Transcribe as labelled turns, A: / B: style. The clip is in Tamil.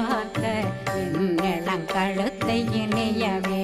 A: காக்க என்னளங்கழுத்தை இணையவே